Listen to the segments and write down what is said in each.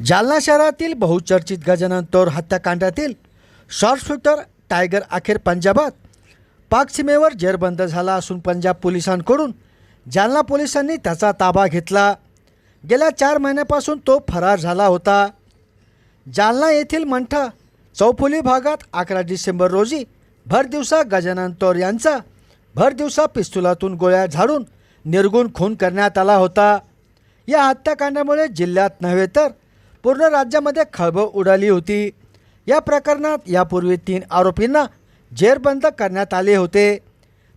जालना शहरातील बहुचर्चित गजानन तोर हत्याकांडातील शॉर्टशूटर टायगर अखेर पंजाबात. पाक सीमेवर जेरबंद झाला असून पंजाब पोलिसांकडून जालना पोलिसांनी त्याचा ताबा घेतला. गेल्या चार महिन्यापासून तो फरार झाला होता. जालना येथील मंठा चौफुली भागात अकरा डिसेंबर रोजी भरदिवसा गजानन तोर यांचा भरदिवसा पिस्तुलातून गोळ्या झाडून निर्गुण खून करण्यात आला होता. या हत्याकांडामुळे जिल्ह्यात नव्हे तर पूर्ण राज्यामध्ये खळबळ उडाली होती. या प्रकरणात यापूर्वी तीन आरोपींना जेरबंद करण्यात आले होते.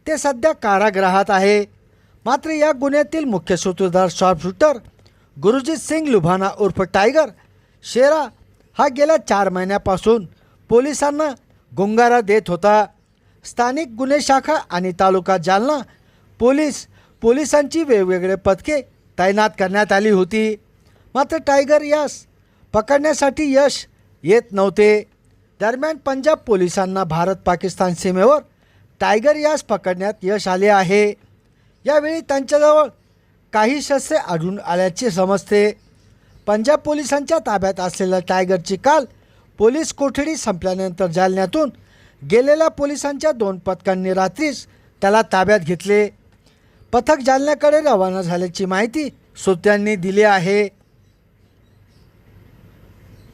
ते सध्या कारागृहात आहे. मात्र या गुन्ह्यातील मुख्य सूत्रधार शॉर्पशूटर गुरुजीत सिंग लुभाना उर्फ टायगर शेरा हा गेल्या चार महिन्यापासून पोलिसांना गुंगारा देत होता. स्थानिक गुन्हे शाखा आणि तालुका जालना पोलीस पोलिसांची वेगवेगळे पथके तैनात करण्यात आली होती. मात्र टायगर यास पकडण्यासाठी यश येत नव्हते. दरम्यान पंजाब पोलिसांना भारत पाकिस्तान सीमेवर टायगर यास पकडण्यात यश आले आहे. यावेळी त्यांच्याजवळ काही शस्त्रे आढळून आल्याचे समजते. पंजाब पोलिसांच्या ताब्यात असलेल्या टायगरची काल पोलीस कोठडी संपल्यानंतर जालन्यातून गेलेल्या पोलिसांच्या दोन पथकांनी रात्रीच त्याला ताब्यात घेतले. पथक जालन्याकडे रवाना झाल्याची माहिती सूत्रांनी दिली आहे.